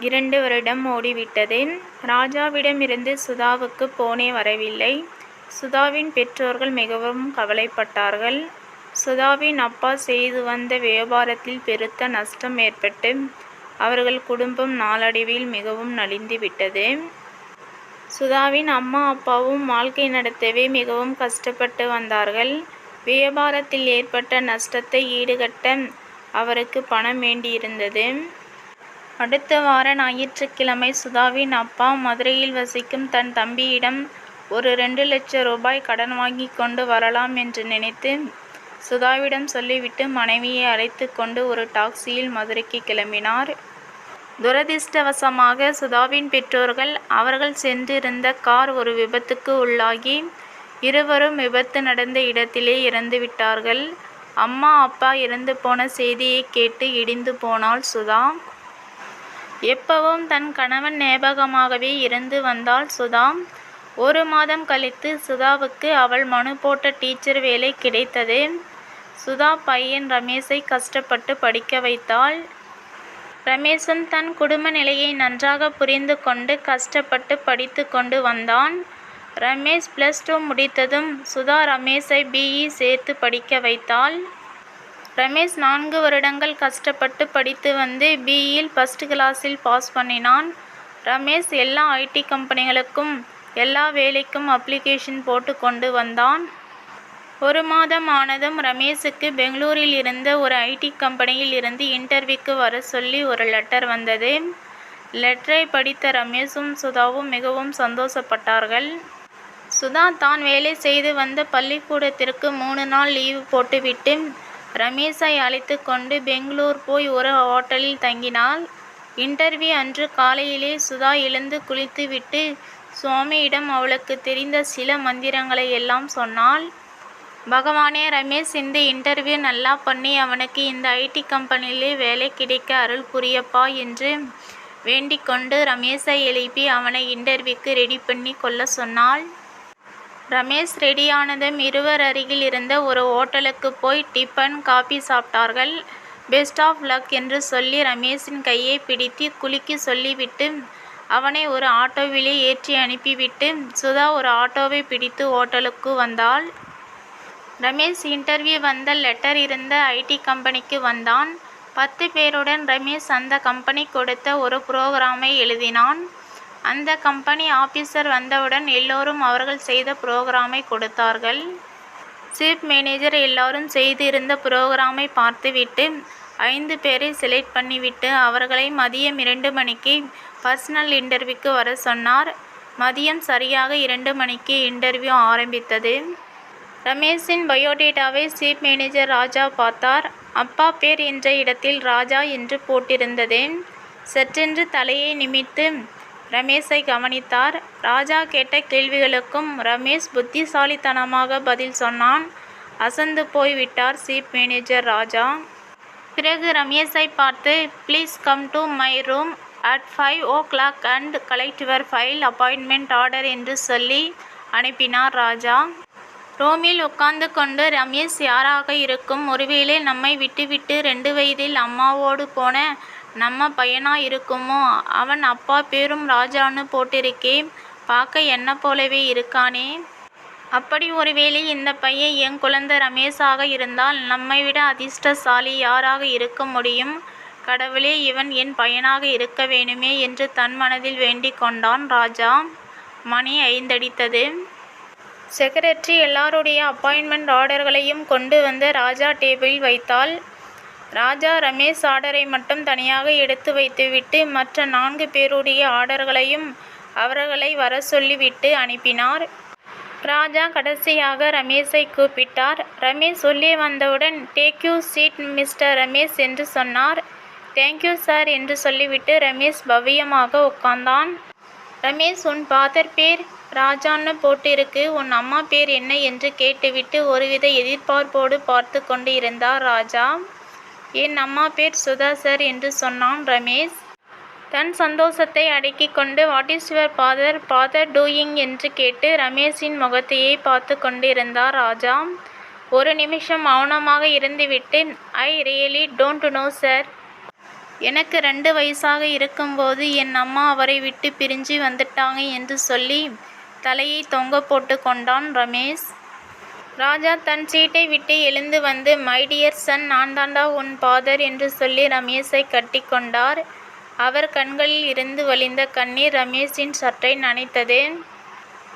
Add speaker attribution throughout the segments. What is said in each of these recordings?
Speaker 1: இரண்டு வருடம் ஓடிவிட்டது. ராஜாவிடமிருந்து சுதாவுக்கு போனே வரவில்லை. சுதாவின் பெற்றோர்கள் மிகவும் கவலைப்பட்டார்கள். சுதாவின் அப்பா செய்து வந்த வியாபாரத்தில் பெருத்த நஷ்டம் ஏற்பட்டு அவர்கள் குடும்பம் நாளடைவில் மிகவும் நலிந்து விட்டது. சுதாவின் அம்மா அப்பாவும் வாழ்க்கை நடத்தவே மிகவும் கஷ்டப்பட்டு வந்தார்கள். வியாபாரத்தில் ஏற்பட்ட நஷ்டத்தை ஈடுகட்ட அவருக்கு பணம் வேண்டியிருந்தது. அடுத்த வார ஞாயிற்றுக்கிழமை சுதாவின் அப்பா மதுரையில் வசிக்கும் தன் தம்பியிடம் ஒரு ரெண்டு லட்சம் ரூபாய் கடன் வாங்கிக் கொண்டு வரலாம் என்று நினைத்து சுதாவிடம் சொல்லிவிட்டு மனைவியை அழைத்து கொண்டு ஒரு டாக்சியில் மதுரைக்கு கிளம்பினார். துரதிர்ஷ்டவசமாக சுதாவின் பெற்றோர்கள் அவர்கள் சென்றிருந்த கார் ஒரு விபத்துக்கு உள்ளாகி இருவரும் விபத்து நடந்த இடத்திலே இறந்து விட்டார்கள். அம்மா அப்பா இறந்து போன செய்தியை கேட்டு இடிந்து போனாள் சுதா. எப்பவும் தன் கணவன் ஞாபகமாகவே இருந்து வந்தாள் சுதா. ஒரு மாதம் கழித்து சுதாவுக்கு அவள் மனு போட்ட டீச்சர் வேலை கிடைத்தது. சுதா பையன் ரமேஷை கஷ்டப்பட்டு படிக்க வைத்தாள். ரமேஷும் தன் குடும்ப நிலையை நன்றாக புரிந்து கொண்டு கஷ்டப்பட்டு படித்து கொண்டு வந்தான். ரமேஷ் ப்ளஸ் டூ முடித்ததும் சுதா ரமேஷை பிஇ சேர்த்து படிக்க வைத்தாள். ரமேஷ் நான்கு வருடங்கள் கஷ்டப்பட்டு படித்து வந்து பி. ஃபஸ்ட் கிளாஸில் பாஸ் பண்ணினான். ரமேஷ் எல்லா ஐடி கம்பெனிகளுக்கும் எல்லா வேலைக்கும் அப்ளிகேஷன் போட்டு கொண்டு வந்தான். ஒரு மாதம் ஆனதும் ரமேஷுக்கு பெங்களூரில் இருந்த ஒரு ஐடி கம்பெனியில் இருந்து இன்டர்வியூக்கு வரச் சொல்லி ஒரு லெட்டர் வந்தது. லெட்டரை படித்த ரமேஷும் சுதாவும் மிகவும் சந்தோஷப்பட்டார்கள். சுதா தான் வேலை செய்து வந்த பள்ளிக்கூடத்திற்கு மூணு நாள் லீவு போட்டுவிட்டு ரமேஷை அழைத்து கொண்டு பெங்களூர் போய் ஒரு ஹோட்டலில் தங்கினாள். இன்டர்வியூ அன்று காலையிலே சுதா எழுந்து குளித்துவிட்டு சுவாமியிடம் அவளுக்கு தெரிந்த சில மந்திரங்களை எல்லாம் சொன்னாள். பகவானே ரமேஷ் இந்த இன்டர்வியூ நல்லா பண்ணி அவனுக்கு இந்த ஐடி கம்பெனியிலே வேலை கிடைக்க அருள் புரியப்பா என்று வேண்டிக் கொண்டு ரமேஷை எழுப்பி அவனை இன்டர்வியூக்கு ரெடி பண்ணி கொள்ளச் சொன்னாள். ரமேஷ் ரெடியானதும் இருவர் அருகில் இருந்த ஒரு ஓட்டலுக்குப் போய் டிபன் காபி சாப்பிட்டார்கள். பெஸ்ட் ஆஃப் லக் என்று சொல்லி ரமேஷின் கையை பிடித்து குலுக்கி சொல்லிவிட்டு அவனை ஒரு ஆட்டோவிலே ஏற்றி அனுப்பிவிட்டு சுதா ஒரு ஆட்டோவை பிடித்து ஓட்டலுக்கு வந்தாள். ரமேஷ் இன்டர்வியூ வந்த லெட்டர் இருந்த ஐடி கம்பெனிக்கு வந்தான். பத்து பேருடன் ரமேஷ் அந்த கம்பெனி கொடுத்த ஒரு புரோகிராமை எழுதினான். அந்த கம்பெனி ஆபீசர் வந்தவுடன் எல்லோரும் அவர்கள் செய்த புரோகிராமை கொடுத்தார்கள். சீப் மேனேஜர் எல்லாரும் செய்து இருந்த புரோகிராமை பார்த்துவிட்டு ஐந்து பேரை செலக்ட் பண்ணிவிட்டு அவர்களை மதியம் இரண்டு மணிக்கு பர்சனல் இன்டர்வியூக்கு வர சொன்னார். மதியம் சரியாக இரண்டு மணிக்கு இன்டர்வியூ ஆரம்பித்தது. ரமேஷின் பயோடேட்டாவை சீப் மேனேஜர் ராஜா பார்த்தார். அப்பா பேர் என்ற இடத்தில் ராஜா என்று போட்டிருந்தது. சற்றென்று தலையை நிமித்து ரமேஷை கவனித்தார். ராஜா கேட்ட கேள்விகளுக்கும் ரமேஷ் புத்திசாலித்தனமாக பதில் சொன்னான். அசந்து போய் விட்டார் சீப் மேனேஜர் ராஜா. பிறகு ரமேஷை பார்த்து please come to my room at five o'clock and collect your file appointment order என்று சொல்லி அனுப்பினார் ராஜா. ரோமில் உட்கார்ந்து கொண்டு ரமேஷ் யாராக இருக்கும் ஒருவேளை நம்மை விட்டுவிட்டு ரெண்டு வயதில் அம்மாவோடு போன நம்ம பையனா இருக்குமோ அவன் அப்பா பேரும் ராஜான்னு போட்டிருக்கே பார்க்க என்ன போலவே இருக்கானே. அப்படி ஒருவேளை இந்த பையன் என் குழந்தை ரமேஷாக இருந்தால் நம்மை விட அதிர்ஷ்டசாலி யாராக இருக்க முடியும் கடவுளே இவன் என் பையனாக இருக்க வேணுமே என்று தன் மனதில் வேண்டிக் கொண்டான் ராஜா. மணி ஐந்தடித்தது. செக்ரட்டரி எல்லாருடைய அப்பாயின்மெண்ட் ஆர்டர்களையும் கொண்டு வந்து ராஜா டேபிளில் வைத்தாள். ராஜா ரமேஷ் ஆர்டரை மட்டும் தனியாக எடுத்து வைத்துவிட்டு மற்ற நான்கு பேருடைய ஆர்டர்களையும் அவர்களை வர சொல்லிவிட்டு அனுப்பினார். ராஜா கடைசியாக ரமேஷை கூப்பிட்டார். ரமேஷ் உள்ளே வந்தவுடன் take you seat mister Ramesh என்று சொன்னார். தேங்க் யூ சார் என்று சொல்லிவிட்டு ரமேஷ் பவ்யமாக உட்கார்ந்தான். ரமேஷ் உன் பாதர் பேர் ராஜான்னு போட்டிருக்கு உன் அம்மா பேர் என்ன என்று கேட்டுவிட்டு ஒருவித எதிர்பார்ப்போடு பார்த்து கொண்டு இருந்தார் ராஜா. என் அம்மா பேர் சுதா சார் என்று சொன்னான் ரமேஷ். தன் சந்தோஷத்தை அடக்கிக் கொண்டு what is your father father doing என்று கேட்டு ரமேஷின் முகத்தையே பார்த்து கொண்டிருந்தார் ராஜா. ஒரு நிமிஷம் மௌனமாக இருந்துவிட்டு I really don't know sir. எனக்கு ரெண்டு வயசாக இருக்கும்போது என் அம்மா அவரை விட்டு பிரிஞ்சு வந்துட்டாங்க என்று சொல்லி தலையை தொங்க போட்டு கொண்டான் ரமேஷ் ராஜா தன் சீட்டை விட்டு எழுந்து வந்து மை டியர் சன் நான் தாண்டா உன் ஃபாதர் என்று சொல்லி ரமேஷை கட்டி கொண்டார். அவர் கண்களில் இருந்து வழிந்த கண்ணீர் ரமேஷின் சட்டை நனைத்தது.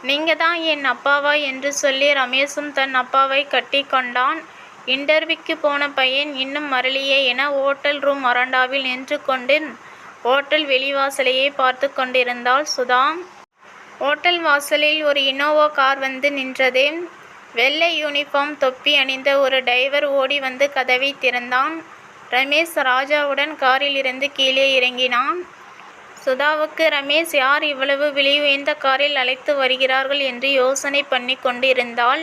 Speaker 1: நீங்கள் தான் என் அப்பாவா? என்று சொல்லி ரமேஷும் தன் அப்பாவை கட்டி கொண்டான். இன்டர்வியூக்கு போன பையன் இன்னும் மரளியே என ஓட்டல் ரூம் வராண்டாவில் நின்று கொண்டு ஓட்டல் வெளிவாசலையே பார்த்து கொண்டிருந்தாள் சுதா. ஓட்டல் வாசலில் ஒரு இனோவா கார் வந்து நின்றது. வெள்ளை யூனிஃபார்ம் தொப்பி அணிந்த ஒரு டிரைவர் ஓடி வந்து கதவை திறந்தான். ரமேஷ் ராஜாவுடன் காரில் இருந்து கீழே இறங்கினான். சுதாவுக்கு ரமேஷ் யார் இவ்வளவு விலை உயர்ந்த காரில் அழைத்து வருகிறார்கள்? என்று யோசனை பண்ணி கொண்டிருந்தாள்.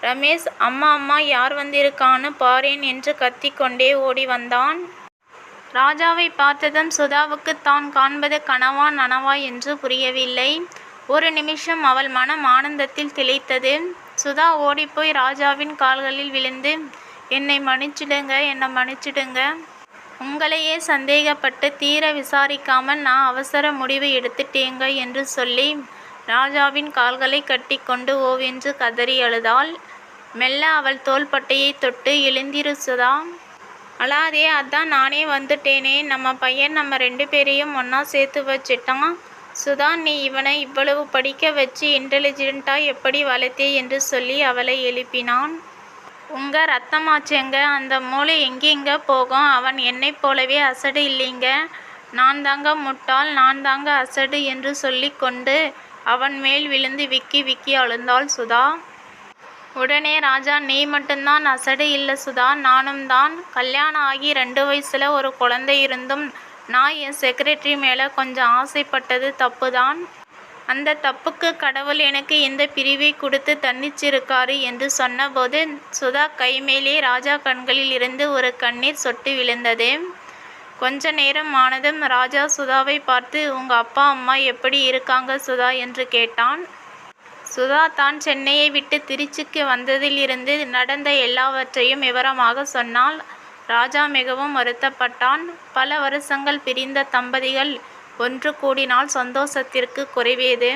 Speaker 1: ரமேஷ் அம்மா அம்மா யார் வந்திருக்கான்னு பாரேன் என்று கத்திக்கொண்டே ஓடி வந்தான். ராஜாவை பார்த்ததும் சுதாவுக்கு தான் காண்பது கனவா நனவா என்று புரியவில்லை. ஒரு நிமிஷம் அவள் மனம் ஆனந்தத்தில் திளைத்தது. சுதா ஓடிப்போய் ராஜாவின் கால்களில் விழுந்து என்னை மன்னிச்சிடுங்க என்னை மன்னிச்சிடுங்க. உங்களையே சந்தேகப்பட்டு தீர விசாரிக்காமல் நான் அவசர முடிவு எடுத்துட்டேங்க என்று சொல்லி ராஜாவின் கால்களை கட்டிக்கொண்டு ஓவென்று கதறி அழுதாள். மெல்ல அவள் தோள்பட்டையை தொட்டு எழுந்திரு சுதா. அழாதே அதான் நானே வந்துட்டேனே. நம்ம பையன் நம்ம ரெண்டு பேரையும் ஒன்றா சேர்த்து வச்சிட்டான். சுதா நீ இவனை இவ்வளவு படிக்க வச்சு இன்டெலிஜென்ட்டா எப்படி வளர்த்தே என்று சொல்லி அவளை எழுப்பினான். உங்க ரத்தமாச்சேங்க. அந்த மூளை எங்கெங்க போகும்? அவன் என்னைப் போலவே அசடு இல்லைங்க. நான் தாங்க முட்டாள் நான் தாங்க அசடு என்று சொல்லி கொண்டு அவன் மேல் விழுந்து விக்கி விக்கி அழுந்தாள் சுதா. உடனே ராஜா நீ மட்டும்தான் அசடு இல்லை சுதா. நானும் தான். கல்யாணம் ஆகி ரெண்டு வயசுல ஒரு குழந்தை இருந்தும் நான் என் செக்ரட்டரி மேலே கொஞ்சம் ஆசைப்பட்டது தப்பு தான் அந்த தப்புக்கு கடவுள் எனக்கு இந்த பிரிவை கொடுத்து தன்னிச்சிருக்காரு என்று சொன்னபோது சுதா கை மேலே ராஜா கண்களில் இருந்து ஒரு கண்ணீர் சொட்டு விழுந்தது. கொஞ்ச நேரம் ஆனதும் ராஜா சுதாவை பார்த்து உங்க அப்பா அம்மா எப்படி இருக்காங்க சுதா? என்று கேட்டான். சுதா தான் சென்னையை விட்டு திருச்சிக்கு வந்ததிலிருந்து நடந்த எல்லாவற்றையும் விவரமாக சொன்னாள். ராஜா மிகவும் வருத்தப்பட்டான். பல வருஷங்கள் பிரிந்த தம்பதிகள் ஒன்று கூடினால் சந்தோஷத்திற்கு குறைவேது.